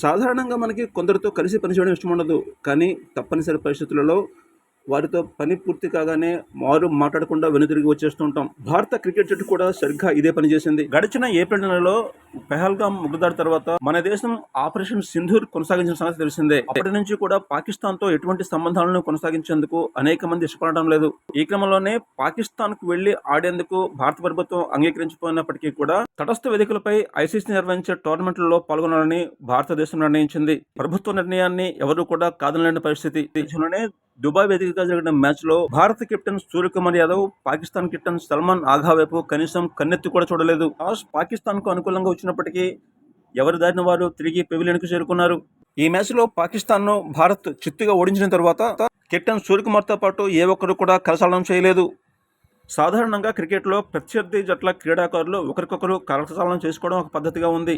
సాధారణంగా మనకి కొందరితో కలిసి పనిచేయడం ఇష్టం ఉండదు కానీ తప్పనిసరి పరిస్థితులలో వారితో పని పూర్తి కాగానే మారు మాట్లాడకుండా వెనుతిరిగి వచ్చేస్తుంటాం భారత క్రికెట్ జట్టు కూడా సరిగ్గా ఇదే పని చేసింది. గడిచిన ఏప్రిల్ నెలలో పెహల్గాం ముగ్గుదాడి తర్వాత మన దేశం ఆపరేషన్ సింధూర్ కొనసాగించిన సంగతి తెలిసిందే. అప్పటి నుంచి కూడా పాకిస్తాన్తో ఎటువంటి సంబంధాలను కొనసాగించేందుకు అనేక మంది ఇష్టపడడం లేదు. ఈ క్రమంలోనే పాకిస్తాన్కు వెళ్ళి ఆడేందుకు భారత ప్రభుత్వం అంగీకరించిపోయినప్పటికీ కూడా తటస్థ వేదికలపై ఐసీసీ నిర్వహించే టోర్నమెంట్లలో పాల్గొనాలని భారతదేశం నిర్ణయించింది. ప్రభుత్వ నిర్ణయాన్ని ఎవరూ కూడా కాదనలేని పరిస్థితి. దేశంలోనే దుబాయ్ వేదికగా జరిగిన మ్యాచ్లో భారత కెప్టెన్ సూర్యకుమార్ యాదవ్ పాకిస్తాన్ కెప్టెన్ సల్మాన్ ఆఘా వైపు కనీసం కన్నెత్తి కూడా చూడలేదు. టాస్ పాకిస్తాన్కు అనుకూలంగా వచ్చినప్పటికీ ఎవరి దారిన వారు తిరిగి పెవిలియన్కు చేరుకున్నారు. ఈ మ్యాచ్లో పాకిస్తాన్ను భారత్ చిత్తుగా ఓడించిన తర్వాత కెప్టెన్ సూర్యకుమార్తో పాటు ఏ ఒక్కరు కూడా కరచాలనం చేయలేదు. సాధారణంగా క్రికెట్లో ప్రత్యర్థి జట్ల క్రీడాకారులు ఒకరికొకరు కరచాలనం చేసుకోవడం ఒక పద్ధతిగా ఉంది.